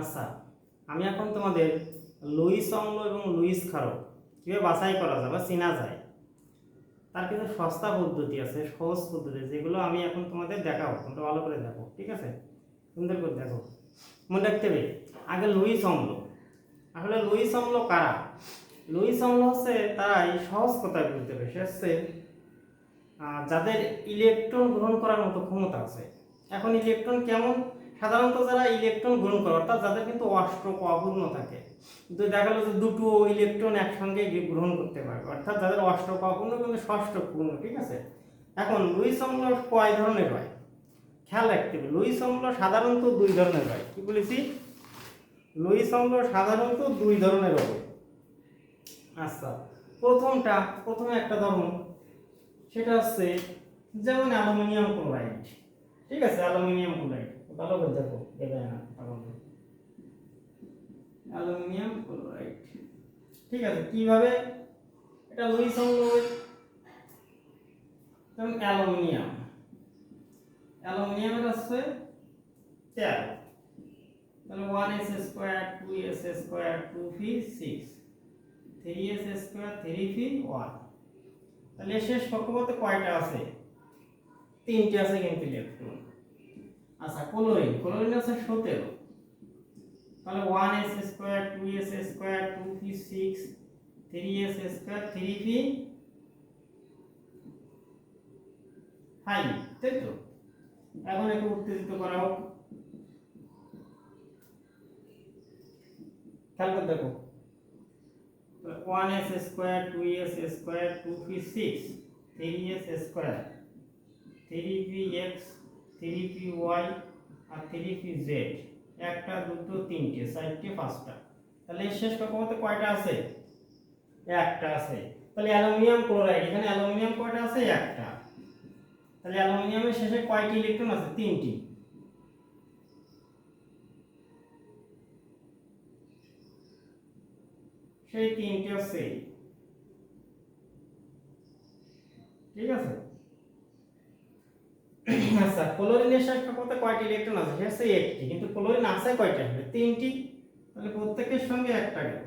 আচ্ছা আমি এখন তোমাদের লুইস অম্ল এবং লুইস ক্ষারক কীভাবে বাছাই করা যায় বা চেনা যায়, তার কিছু সস্তা পদ্ধতি আছে, সহজ পদ্ধতি যেগুলো আমি এখন তোমাদের দেখাবো, তোমরা ভালো করে দেখো, ঠিক আছে? সুন্দর করে দেখো। মনে রাখতে হবে, আগে লুইস অম্ল। আসলে লুইস অম্ল কারা? লুইস অম্ল হচ্ছে তারাই সহজ কথায় বলতে হবে, সে হচ্ছে যাদের ইলেকট্রন গ্রহণ করার মতো ক্ষমতা আছে। এখন ইলেকট্রন কেমন? সাধারণত যারা ইলেকট্রন গ্রহণ করে, অর্থাৎ যাদের কিন্তু অষ্টক অপূর্ণ থাকে কিন্তু দেখা গেলো যে দুটো ইলেকট্রন একসঙ্গে গ্রহণ করতে পারবে, অর্থাৎ যাদের অষ্টক অপূর্ণ কিন্তু ষষ্ঠক পূর্ণ, ঠিক আছে? এখন লুইস অম্ল কয় ধরনের হয়? খেয়াল রাখতে হবে লুইস অম্ল সাধারণত দুই ধরনের হয়, কি বলেছি? লুইস অম্ল সাধারণত দুই ধরনের হবে। আচ্ছা প্রথমটা, প্রথমে একটা ধরন, সেটা হচ্ছে যেমন অ্যালুমিনিয়াম ক্লোরাইড, ঠিক আছে? Aluminium chloride. ভালো করে দেখো, দেবে না অ্যালুমিনিয়াম ক্লোরাইড। ঠিক আছে, কীভাবে? এটা লুইস অম্ল যেমন অ্যালুমিনিয়াম। অ্যালুমিনিয়ামের হচ্ছে তেরো তাহলে one s square two s square two p six three s square three p one তাহলে শেষ কক্ষপথে কয়টা আছে? তিনটে আছে কিন্তু ইলেকট্রন আচ্ছা ক্লোরিন। ক্লোরিন আছে সতেরো। তাহলে one s square two s square two p six three s square three p five তাই তো? এখন একটু উত্তেজিত করা হোক। খেয়াল করে দেখো। One s square two s square square three p x three p y আর থ্রি পি জেড একটা, দুটো, তিনটে, চারটে, পাঁচটা। তাহলে শেষ কক্ষপথে কয়টা আছে? একটা আছে। তাহলে অ্যালুমিনিয়াম ক্লোরাইড, এখানে অ্যালুমিনিয়াম কয়টা আছে? একটা। তাহলে অ্যালুমিনিয়ামের শেষে কয়টি ইলেকট্রন আছে? তিনটি। সেই তিনটে এই। ঠিক আছে? আচ্ছা ক্লোরিনের শেষ কক্ষপথে কয়টি ইলেকট্রন আছে? সে হচ্ছে একটি। কিন্তু ক্লোরিন আছে কয়টা? হবে তিনটি। তাহলে প্রত্যেকের সঙ্গে একটা গেল।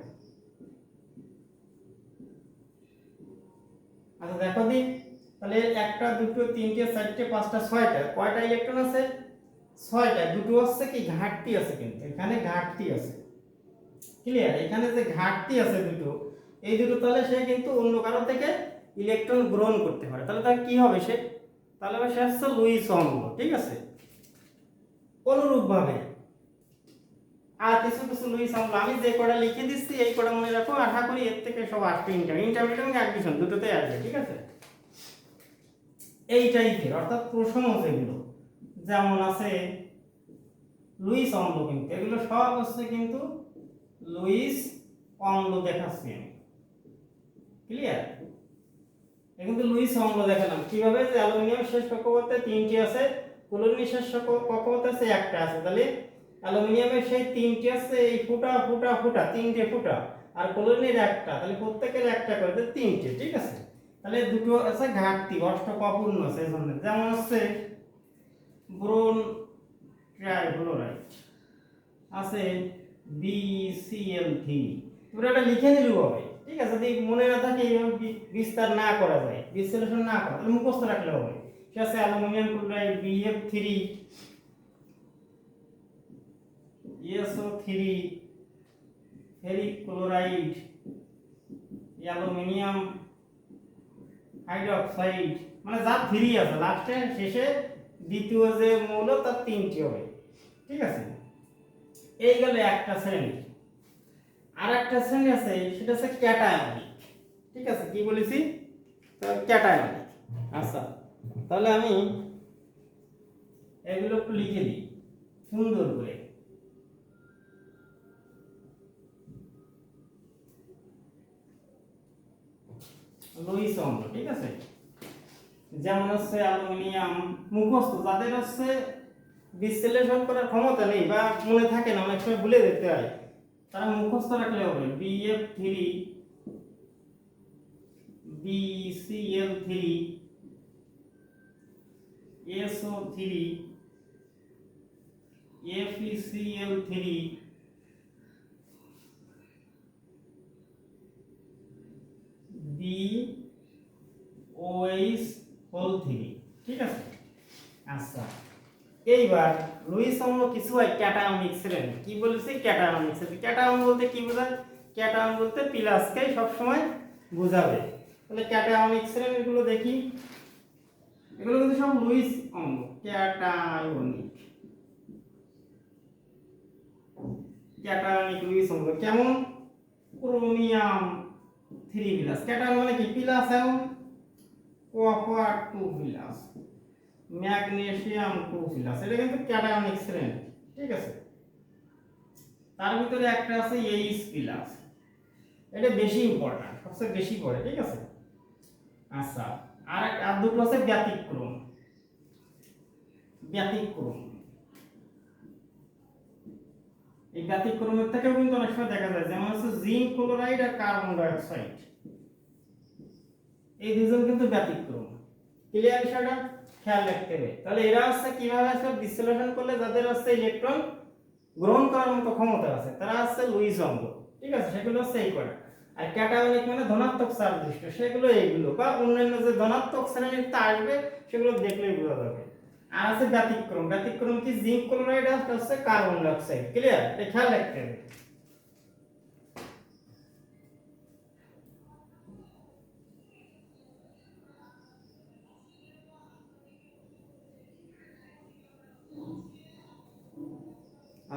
আচ্ছা দেখো দি। তাহলে একটা, দুটো, তিনটে, চারটে, পাঁচটা, ছয়টা। কয়টা ইলেকট্রন আছে? ছয়টা। দুটো হচ্ছে কি? ঘাটতি আছে কিন্তু। এখানে ঘাটতি আছে। ক্লিয়ার এখানে যে ঘাটতি আছে দুটো, এই দুটো তাহলে সে কিন্তু অন্য কারও থেকে ইলেকট্রন গ্রহণ করতে পারে। তাহলে তার কি হবে সে? তাহলে হবে সে হচ্ছে লুইস অম্ল ঠিক আছে? অনুরূপভাবে। আর কিছু কিছু লুইস অম্ল আমি যে কটা লিখে দিচ্ছি, এই কটা মনে রাখো, আশা করি এর থেকে সব আসবে ইন্টার ইন্টারমিডিয়েট এবং অ্যাডমিশন দুটোতে আসবে, ঠিক আছে? এই টাইপের অর্থাৎ প্রশ্ন যেগুলো, যেমন আছে লুইস অম্ল কিন্তু, এগুলো সব হচ্ছে কিন্তু লুইস অম্ল দেখাচ্ছি আমি ক্লিয়ার কিন্তু লুইস অম্ল দেখালাম কীভাবে যে অ্যালুমিনিয়াম শেষ কক্ষপথে তিনটি আছে? ক্লোরিন শেষ কক্ষ- কক্ষপথে আছে একটা আছে। তাহলে অ্যালুমিনিয়ামের সেই তিনটি আছে, এই ফুটা ফুটা ফুটা, তিনটে ফুটা। আর ক্লোরিনের একটা, তাহলে প্রত্যেকের একটা করে তিনটে, ঠিক আছে? তাহলে দুটো আছে ঘাটতি অষ্টক অপূর্ণ আছে এই জন্য যেমন হচ্ছে ব্রোন ট্রাইফ্লোরাইড আছে বিসিএল থ্রি তোমরা এটা লিখে নিলেও হবে। ঠিক আছে, যদি মনে না থাকে এইভাবে বি- বিস্তার না করা যায়, বিশ্লেষণ না করা, তাহলে মুখস্থ রাখলে হবে। ঠিক আছে, aluminium chloride, B F three, E S O three ferric chloride aluminium hydroxide মানে যা থ্রি আছে, লাস্টে, শেষে, দ্বিতীয় যে মৌল, তার তিনটি হবে। ঠিক আছে? এই গেল একটা শ্রেণি। আর একটা শ্রেণি আছে, সেটা হচ্ছে ক্যাটায়নিক ঠিক আছে, কি বলেছি? ক্যাটায়নিক আচ্ছা তাহলে আমি এগুলো একটু লিখে দিই সুন্দর করে। লুইস অম্ল ঠিক আছে? যেমন হচ্ছে অ্যালুমিনিয়াম মুখস্থ, যাদের হচ্ছে বিশ্লেষণ করার ক্ষমতা নেই বা মনে থাকে না, অনেক সময় ভুলে যেতে হয়। তাহলে মুখস্থ রাখলে হবে। B F three B C L three S O three F E C L three B O H whole three ঠিক আছে? আচ্ছা। এইবার লুইস অম্ল কিছু হয় ক্যাটায়নিক শ্রেণি কি বলেছি? ক্যাটায়নিক শ্রেণি ক্যাটায়ন বলতে কি বোঝায়? ক্যাটায়ন বলতে প্লাসকেই সবসময় বোঝাবে। তাহলে ক্যাটায়নিক শ্রেণীগুলো দেখি। এগুলো কিন্তু সব লুইস অম্ল ক্যাটায়নিক ক্যাটায়নিক লুইস অম্ল কেমন? Chromium three plus. ক্যাটায়ন মানে কি? প্লাস এবং copper two plus. Magnesium two plus এটা কিন্তু ক্যাটায়নিক শ্রেণি, ঠিক আছে? তার ভিতরে একটা আছে এইচ প্লাস এটা বেশি ইম্পর্টেন্ট সবচেয়ে বেশি পড়ে, ঠিক আছে? আচ্ছা আর আর দুটো আছে ব্যতিক্রম ব্যতিক্রম। এই ব্যতিক্রমের থেকেও কিন্তু অনেক সময় দেখা যায়, যেমন হচ্ছে জিঙ্ক ক্লোরাইড আর কার্বন ডাইঅক্সাইড, এই দুজন কিন্তু ব্যতিক্রম। ক্লিয়ার বিষয়টা? খেয়াল রাখতে হবে। তাহলে এরা হচ্ছে কীভাবে সব বিশ্লেষণ করলে যাদের হচ্ছে ইলেকট্রন গ্রহণ করার মতো ক্ষমতা আছে, তারা হচ্ছে লুইস অম্ল ঠিক আছে? সেগুলো হচ্ছে এই করা আর ক্যাটায়নিক মানে ধনাত্মক চার্জ দৃষ্ট। সেগুলো এইগুলো। বা অন্যান্য যে ধনাত্মক শ্রেণির তা আসবে, সেগুলো দেখলেই বোঝা যাবে। আর আছে ব্যতিক্রম। ব্যতিক্রম কি জিঙ্ক ক্লোরাইড আর হচ্ছে কার্বন ডাইঅক্সাইড ক্লিয়ার এটা খেয়াল রাখতে হবে।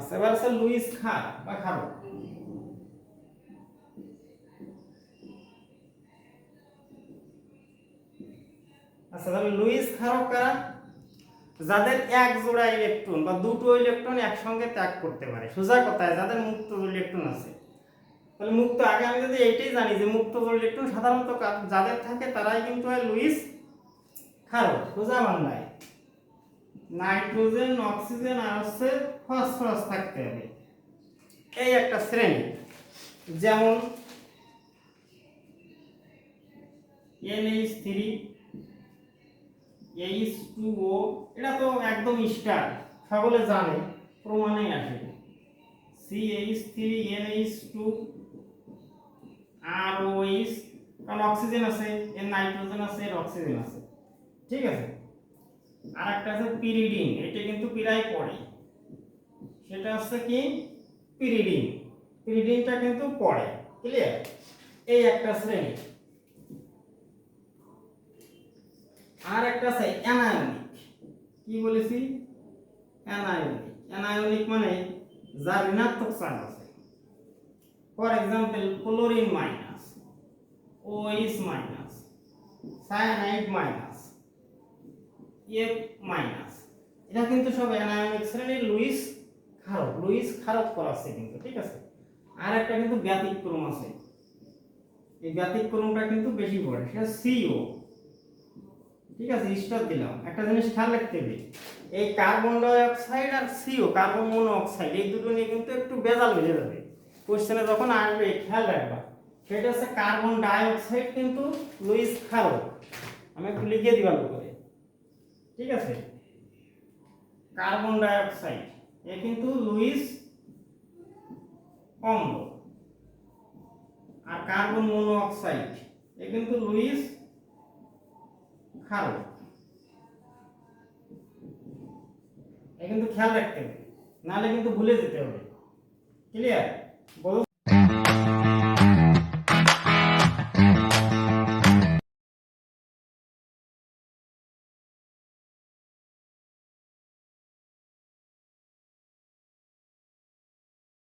আচ্ছা এবার আছে লুইস বা খারো আচ্ছা তাহলে লুইস কারা? যাদের এক জোড়া ইলেকট্রন বা দুটো ইলেকট্রন একসঙ্গে ত্যাগ করতে পারে। সোজা কথায়, যাদের মুক্ত ইলেকট্রন আছে। তাহলে মুক্ত, আগে আমি যদি এইটাই জানি যে মুক্ত ইলেকট্রন সাধারণত যাদের থাকে তারাই কিন্তু লুইস খারো সোজা বাংলায় নাইট্রোজেন, অক্সিজেন আর হচ্ছে ফসফরাস থাকতে হবে। এই একটা শ্রেণি, যেমন N H three, H two O, এটা তো একদম স্টার, সকলে জানে প্রমাণে আসে। C H three, N H two, আর ও এইচ, কারণ অক্সিজেন আছে, এর নাইট্রোজেন আছে, এর অক্সিজেন আছে। ঠিক আছে? আর একটা আছে পিরিডিন এটা কিন্তু পিরাই পড়ে। সেটা হচ্ছে কি? পিরিডিন পিরিডিনটা কিন্তু পড়ে ক্লিয়ার এই একটা শ্রেণি। আর একটা আছে অ্যানায়নিক। কি বলেছি? অ্যানায়নিক। অ্যানায়নিক মানে যার ঋণাত্মক চার্জ আছে। For example chlorine minus OH minus cyanide minus F minus এটা কিন্তু সব অ্যানায়নিক শ্রেণির লুইস খারক লুইস খারক করা আছে কিন্তু, ঠিক আছে? আর একটা কিন্তু ব্যতিক্রম আছে। এই ব্যতিক্রমটা কিন্তু বেশি পড়ে, সেটা সিও ঠিক আছে, স্টার দিলাম। একটা জিনিস খেয়াল রাখতে হবে, এই কার্বন ডাই অক্সাইড আর সিও কার্বন মনো অক্সাইড এই দুটো নিয়ে কিন্তু একটু বেজাল হয়ে যাবে। কোশ্চেনে যখন আসবে, খেয়াল রাখবা, সেটা হচ্ছে কার্বন ডাই অক্সাইড কিন্তু লুইস খারক আমি একটু লিখে দিবার ঠিক আছে? কার্বন ডাই অক্সাইড এ কিন্তু লুইস অম্ল। আর কার্বন মনো অক্সাইড এ কিন্তু লুইস খারো। এ কিন্তু খেয়াল রাখতে হবে, নাহলে কিন্তু ভুলে যেতে হবে। ক্লিয়ার